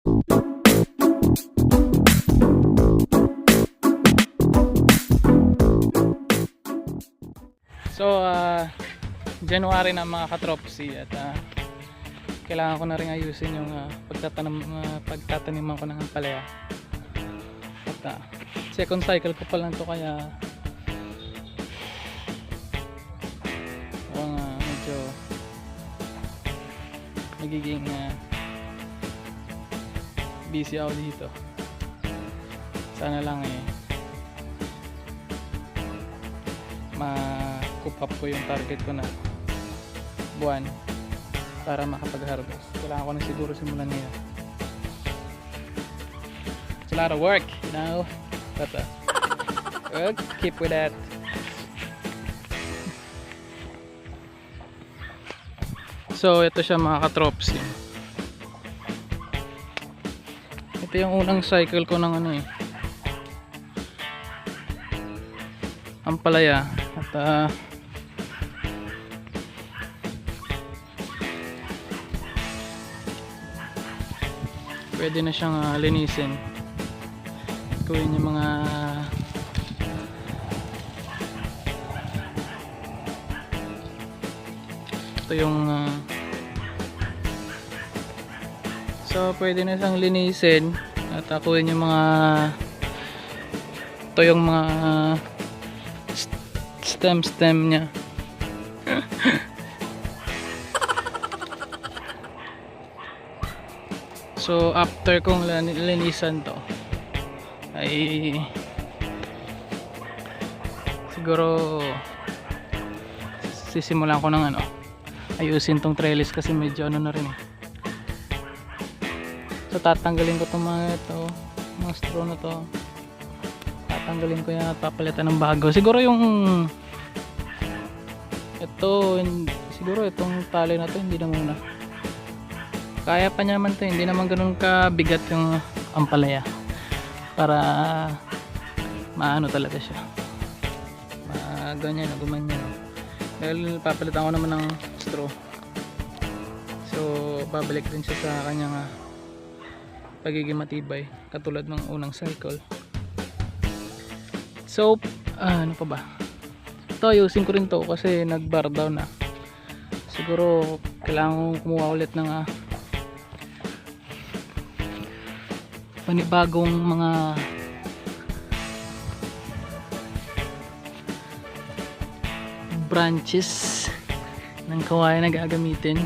So, ah, January na mga katropsy at ah, kailangan ko na rin ayusin yung ah, pagtatanim, uh, pagtataniman ko ng palaya. At ah, second cycle ko pa lang to kaya mukhang ah, medyo nagiging ah, busy ako dito. Sana lang eh ma-coop up ko yung target ko na buwan para makapag-harvest. Kailangan ko na siguro simulan ngayon. It's a lot of work, you know? But uh, we'll keep with that. So, ito siya mga katropsy. Ito yung unang cycle ko ng ano eh. Ampalaya. At ah, pwede na siyang ah, linisin. Gawin yung mga ito yung ah, so pwede na siyang linisin at akuin yung mga ito yung mga stem stem niya. So after kong linisan to ay siguro sisimulan ko ng ano ayusin tong trellis kasi medyo ano na rin eh so tatanggalin ko tong mga ito mga straw na to. Tatanggalin ko yan at papalitan ng bago. Siguro yung ito siguro itong tali na to hindi na muna. Kaya pa niya naman to hindi naman ganun kabigat yung ampalaya. Para maano talaga siya. Ma ganyan gumanyan dahil papalitan ko naman ng straw. So babalik din siya sa kanyang pagiging matibay katulad ng unang cycle So, ah, ano pa ba? Ito, ayusin ko rin to kasi nag-bar down na. Siguro, kailangan kong kumuha ulit ng ah, panibagong mga branches ng kawayan na gagamitin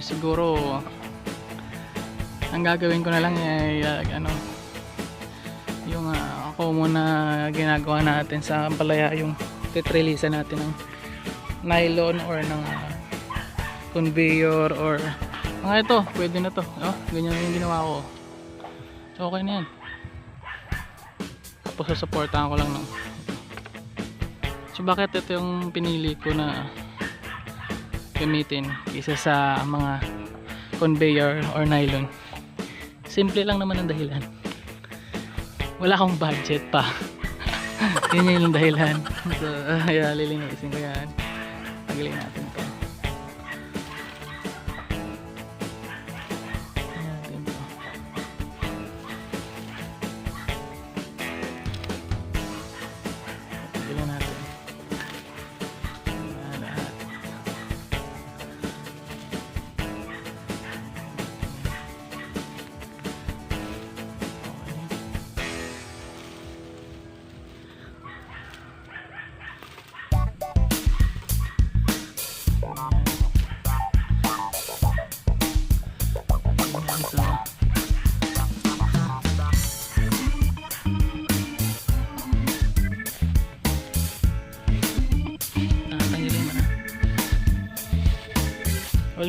siguro ang gagawin ko na lang ay ah, ano yung ah, ako muna ginagawa natin sa ampalaya yung titrelisa natin ng nylon or ng ah, conveyor or mga ito pwede na to oh, ganyan yung ginawa ko. Okay na yan. Tapos susuportahan ko lang ng so bakit ito yung pinili ko na gamitin isa sa mga conveyor or nylon. Simple lang naman ang dahilan. Wala akong budget pa. Yun yung dahilan. So uh, yeah, lilinisin ko yan. Tanggalin natin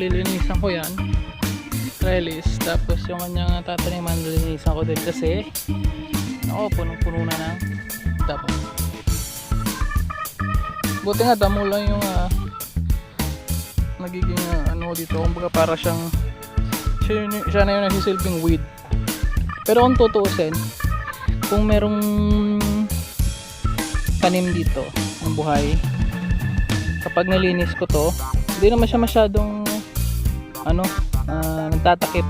lilinisan ko yan. Trellis. Tapos yung kanyang tataniman, lilinisan ko din kasi ako, punong-puno na ng tapos. Buti nga, damo lang yung ah, nagiging ah, ano dito. Kumbaga para siyang siya, yun- na yung nagsisilbing weed. Pero kung tutuusin, kung merong tanim dito ng buhay, kapag nalinis ko to, hindi naman siya masyadong ano, ah, nagtatakip.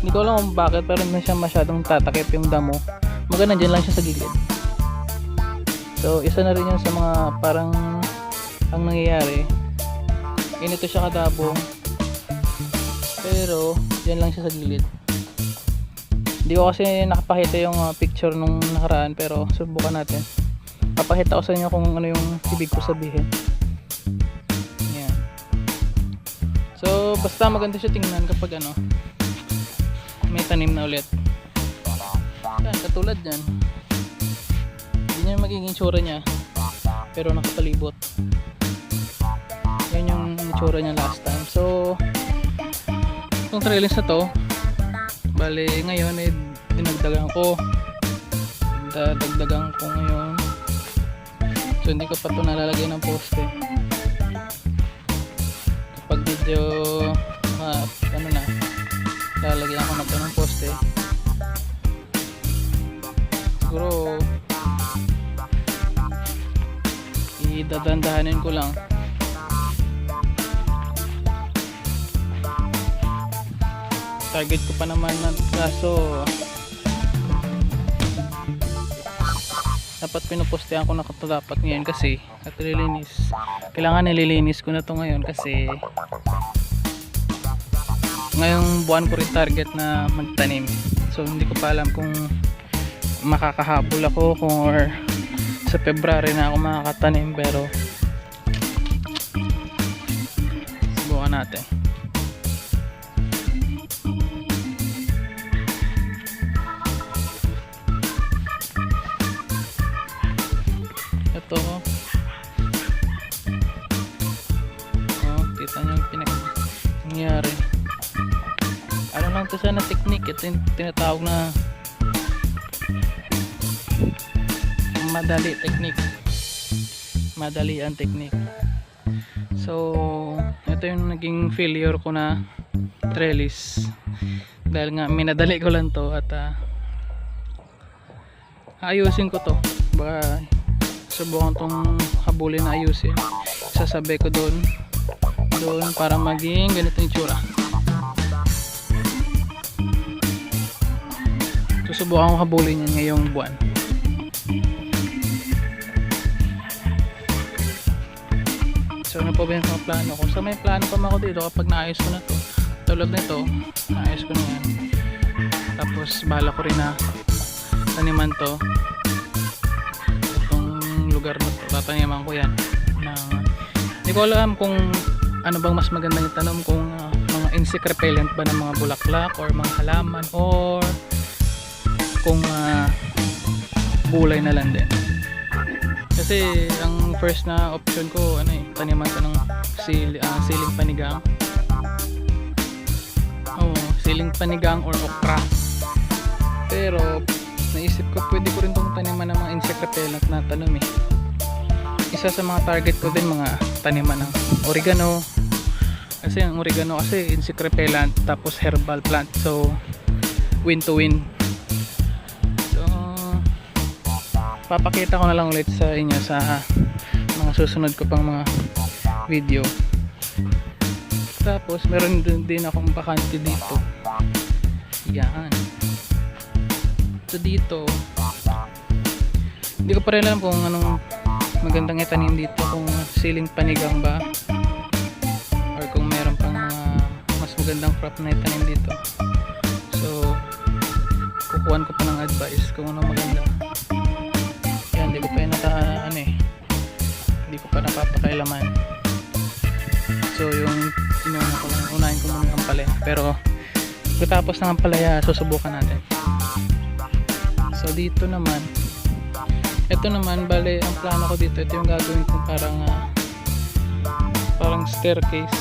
Hindi ko alam kung bakit pero hindi siya masyadong tatakip yung damo. Maganda dyan lang siya sa gilid. So isa na rin yun sa mga parang ang nangyayari. Ganito siya kadabong pero dyan lang siya sa gilid. Hindi ko kasi nakapakita yung ah, picture nung nakaraan pero subukan natin. Papakita ko sa inyo kung ano yung ibig ko sabihin basta maganda siya tingnan kapag ano may tanim na ulit. Yan katulad yan. Hindi niya magiging tsura niya pero nakapalibot yan yung itsura niya last time. So itong trellis na to bali ngayon eh dinagdagan ko. Dadagdagan ko ngayon. So hindi ko pa ito nalalagay ng poste. kapag medyo ah, ano na lalagyan ko na ito ng poste. Siguro idadandahanin ko lang. Target ko pa naman na kaso dapat pinupostehan ko na ito dapat ngayon kasi at nililinis. Kailangan nililinis ko na to ngayon kasi ngayong buwan ko rin target na magtanim. So hindi ko pa alam kung makakahabol ako kung or sa February na ako makakatanim pero subukan natin nangyari. Ano lang to sana technique ito yung tinatawag na madali technique. Madali ang technique. So ito yung naging failure ko na trellis. Dahil nga minadali ko lang to at ah, ayusin ko to. Baka subukan tong habulin na ayusin. Sasabay ko doon doon para maging ganito yung tsura susubukan ko habulin yan ngayong buwan. So ano pa ba yung plano ko? So may plano pa ako dito kapag naayos ko na to. Tulad nito naayos ko na yan. Tapos bahala ko rin na taniman to. Itong lugar na to. Tataniman ko yan. Na hindi ko alam kung ano bang mas magandang itanong kung ah, mga insect repellent ba ng mga bulaklak or mga halaman or kung ah, gulay na lang din? Kasi ang first na option ko ano eh taniman ko ng sil, ah, siling panigang. Oo siling panigang or okra. Pero naisip ko pwede ko rin tong taniman ng mga insect repellent na tanom eh. Isa sa mga target ko din mga taniman ng oregano. Kasi ang oregano kasi insect repellent tapos herbal plant. So win to win. So papakita ko na lang ulit sa inyo sa mga susunod ko pang mga video. Tapos meron din, din akong bakante dito. Yan. So dito hindi ko pa rin alam kung anong magandang itanim dito kung siling panigang ba? Or kung meron pang mga mas magandang crop na itanim dito. So kukuhan ko pa ng advice kung ano maganda. Yan hindi ko pa naka ano eh hindi ko pa napapakailaman so yung inuna ko lang unahin ko muna ang palaya pero pagkatapos ng ampalaya susubukan natin. So dito naman ito naman bale ang plano ko dito ito yung gagawin kong parang ah, parang staircase.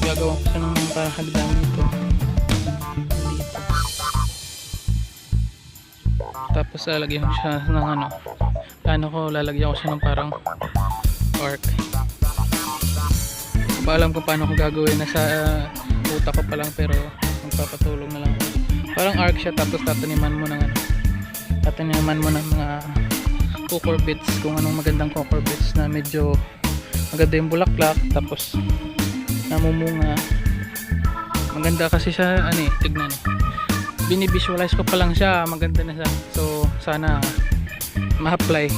Gagawa ko siya ng parang hagdan dito. Dito tapos lalagyan ko siya ng ano plano ko lalagyan ko siya ng parang arc. Pa alam kung paano ko gagawin nasa uh, utak ko pa lang pero magpapatulong na lang. Parang arc siya tapos tataniman mo ng ano tataniman mo ng mga cucurbits kung anong magandang cucurbits na medyo maganda yung bulaklak tapos namumunga maganda kasi siya ano eh tignan eh binivisualize ko pa lang siya maganda na siya so sana ma-apply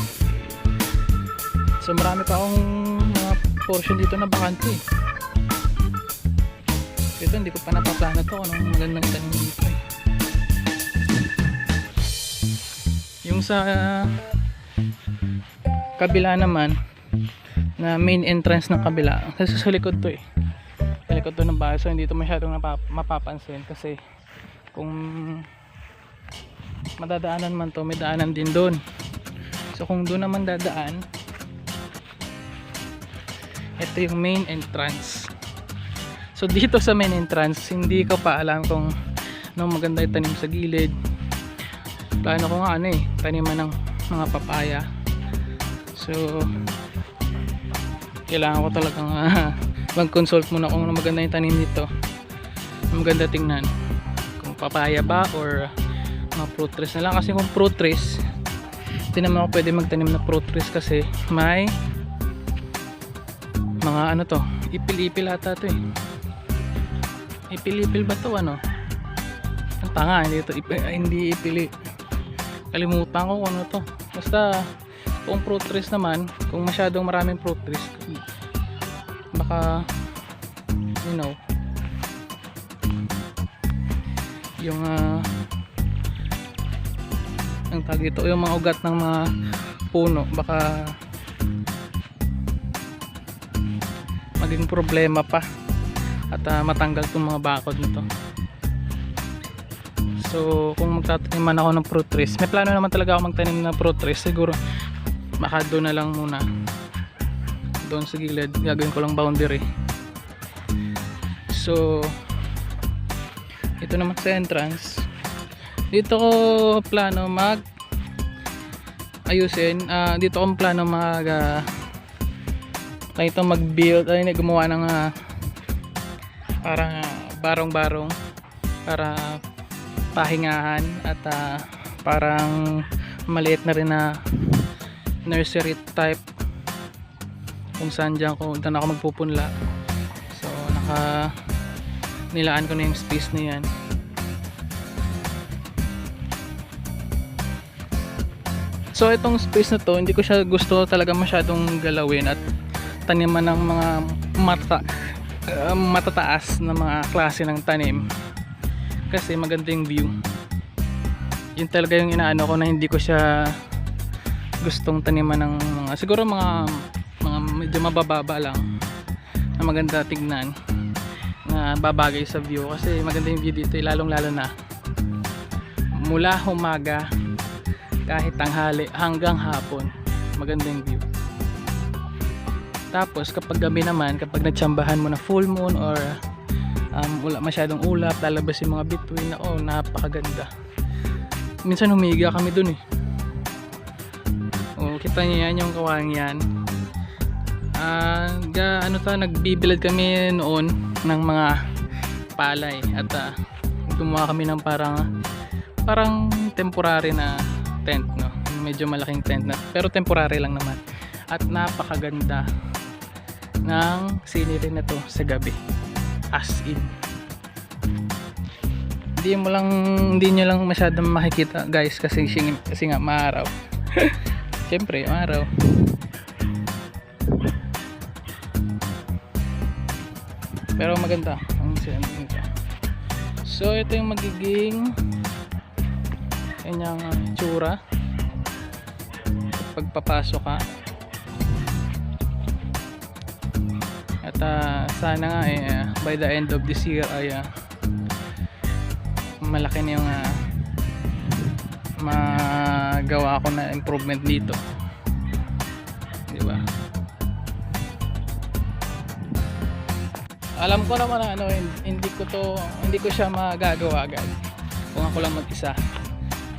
so marami pa akong mga portion dito na bakante eh. ito hindi ko pa napaplano to anong magandang tanim dito eh. Yung sa kabila naman na main entrance ng kabila kasi sa likod to eh. Sa likod to ng bahay so hindi to masyadong mapapansin kasi kung madadaanan man to may daanan din doon so kung doon naman dadaan ito yung main entrance. So dito sa main entrance hindi ko pa alam kung anong maganda itanim sa gilid plano ko nga ano eh taniman ng mga papaya. So kailangan ko talagang uh, mag-consult muna kung ano maganda yung tanim nito. Maganda tingnan kung papaya ba or mga fruit trees na lang. Kasi kung fruit trees hindi naman ako pwede magtanim na fruit trees kasi may mga ano to ipil-ipil ata to eh. Ipil-ipil ba to ano? Ang tanga hindi to ipi, ay, hindi ipili kalimutan ko ano to. Basta kung fruit trees naman kung masyadong maraming fruit trees baka you know yung ah ang tag ito yung mga ugat ng mga puno baka maging problema pa at ah, matanggal tong mga bakod nito so kung magtatanim man ako ng fruit trees may plano naman talaga ako magtanim ng fruit trees. Siguro baka doon na lang muna. Doon sa gilid gagawin ko lang boundary. So ito naman sa entrance. Dito ko plano mag ayusin. Ah, dito ko plano mag uh, ito mag build ay gumawa ng ah, parang ah, barong-barong para pahingahan at ah, parang maliit na rin na nursery type kung saan dyan ko dyan ako magpupunla. So naka nilaan ko na yung space na yan. So itong space na to hindi ko siya gusto talaga masyadong galawin at taniman ng mga mata uh, matataas na mga klase ng tanim kasi maganda yung view. Yun talaga yung inaano ko na hindi ko siya gustong taniman ng mga siguro mga mga medyo mabababa lang na maganda tignan na babagay sa view kasi maganda yung view dito eh, lalong lalo na mula umaga kahit tanghali hanggang hapon maganda yung view. Tapos kapag gabi naman kapag natsambahan mo na full moon or um, wala masyadong ulap lalabas yung mga bituin. Na oh napakaganda. Minsan humiga kami dun eh. Oh, kita niyo yan yung kawang yan. Ah ga, ano ta nagbibilad kami noon ng mga palay at ah, gumawa kami ng parang parang temporary na tent no? Medyo malaking tent na pero temporary lang naman. At napakaganda ng scenery na to sa gabi as in. Hindi mo lang hindi nyo lang masyadong makikita guys kasi, kasi nga maaraw. Syempre maaraw. Pero maganda ang sila nito so ito yung magiging kanyang tsura. Kapag papasok ka uh, sana nga eh, uh, by the end of this year ay uh, malaki na yung uh, magawa ko na improvement dito. Di ba? Alam ko naman na ano hin- hindi ko to hindi ko siya magagawa agad. Kung ako lang mag-isa.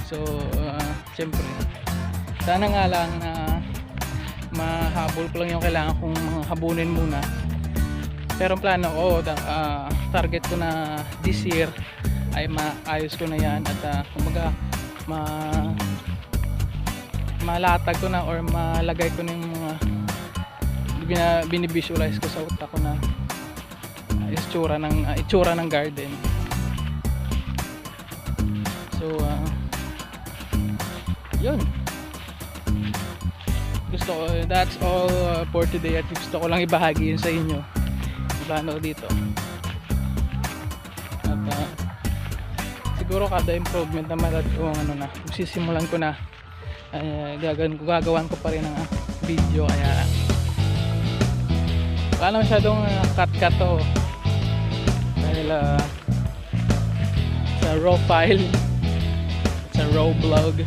So uh, syempre sana nga lang na mahabol ko lang yung kailangan kong habunin muna pero plano ko ah, target ko na this year ay maayos ko na yan at uh, kumbaga ma malatag ko na or malagay ko na yung mga bina, binivisualize ko sa utak ko na itsura ng ah, itsura ng garden. So ah, yun. Gusto ko that's all ah, for today at gusto ko lang ibahagi yun sa inyo. Paano dito. At ah, siguro kada improvement naman at kung ano na, sisimulan ko na ay gagawin ko gagawan ko pa rin ng ah, video kaya wala masyadong uh, cut cut to. Dahil ah, sa raw file sa raw vlog